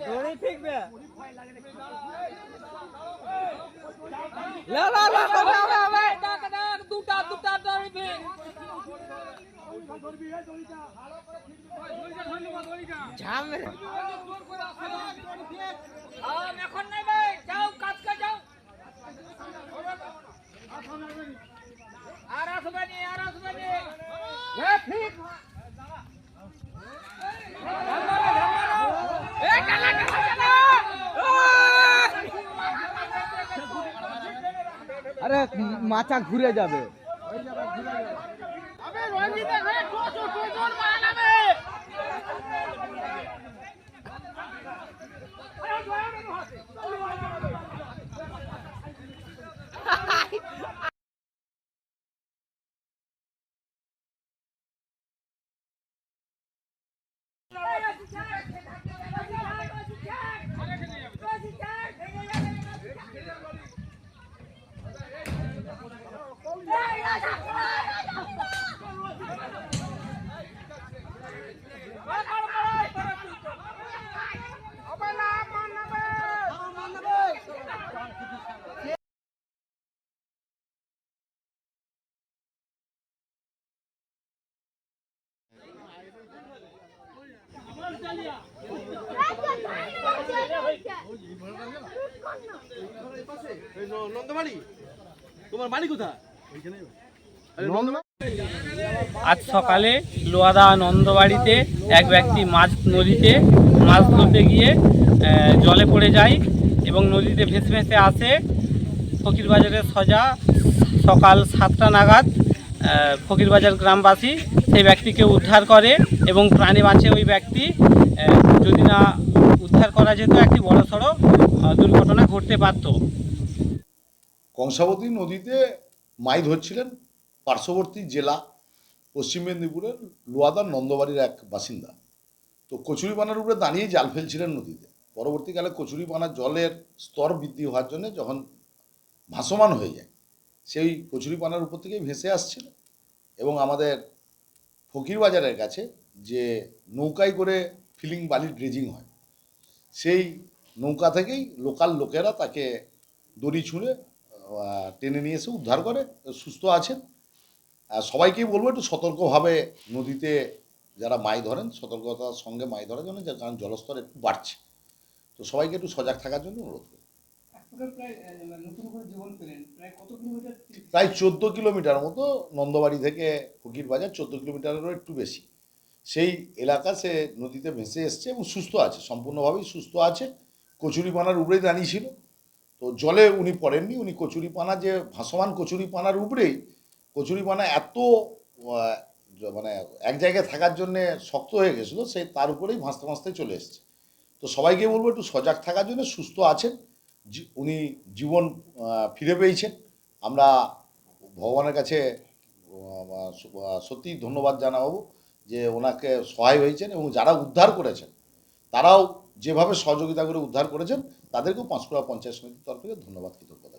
দড়ি ফিকবে। লা লা লা হবে হবে হবে দুটা দুটা দড়ি ফিক ঝামে আম এখন নাই ভাই যাও। আরে মাথা ঘুরে যাবে। আজ সকালে লোয়াদা নন্দবাড়িতে এক ব্যক্তি মাছ নদীতে মাছ ধরতে গিয়ে জলে পড়ে যায় এবং নদীতে ভেসে ভেসে আসে। ফকিরবাজারের সজা সকাল সাতটা নাগাদ ফকিরবাজার গ্রামবাসী সেই ব্যক্তিকে উদ্ধার করে এবং প্রাণে বাঁচে ওই ব্যক্তি। যদি না উদ্ধার করা যেত একটি বড়সড় আহ, দুর্ঘটনা ঘটতে পারত। কংসাবতী নদীতে মাছ ধরছিলেন পার্শ্ববর্তী জেলা পশ্চিম মেদিনীপুরের লোয়াদার নন্দবাড়ির এক বাসিন্দা। তো কচুরিপানার উপরে দাঁড়িয়ে জাল ফেলছিলেন নদীতে। পরবর্তীকালে কচুরিপানার জলের স্তর বৃদ্ধি হওয়ার জন্য যখন ভাসমান হয়ে যায় সেই কচুরিপানার উপর থেকেই ভেসে আসছিল। এবং আমাদের ফকিরবাজারের কাছে যে নৌকায় করে ফিলিং বালি ড্রেজিং হয়, সেই নৌকা থেকেই লোকাল লোকেরা তাকে দড়ি ছুঁড়ে টেনে নিয়ে এসে উদ্ধার করে, সুস্থ আছেন। সবাইকেই বলব একটু সতর্কভাবে নদীতে যারা মাছ ধরেন, সতর্কতার সঙ্গে মাছ ধরার জন্য কারণ জলস্তর একটু বাড়ছে। তো সবাইকে একটু সজাগ থাকার জন্য অনুরোধ করি প্রায় চোদ্দ কিলোমিটার মতো নন্দবাড়ি থেকে ফকির বাজার, চোদ্দ কিলোমিটারেরও একটু বেশি। সেই এলাকা সে নদীতে ভেসে এসছে এবং সুস্থ আছে, সম্পূর্ণভাবেই সুস্থ আছে। কচুরিপানার উপরেই দাঁড়িয়েছিল তো জলে উনি পড়েননি, উনি কচুরিপানা যে ভাসমান কচুরিপানার উপরেই, কচুরিপানা এত মানে এক জায়গায় থাকার জন্য শক্ত হয়ে গেছিল, সে তার উপরেই ভাসতে ভাসতে চলে এসছে। তো সবাইকে বলব একটু সজাগ থাকার জন্য সুস্থ আছেন। উনি জীবন ফিরে পেয়েছেন। আমরা ভগবানের কাছে আহ, ধন্যবাদ জানাব যে ওনাকে সহায় হয়েছেন এবং যারা উদ্ধার করেছেন তারাও যেভাবে সহযোগিতা করে উদ্ধার করেছেন তাদেরকেও পাঁশকুড়া পঞ্চায়েত সমিতির তরফ থেকে ধন্যবাদ কৃতজ্ঞতা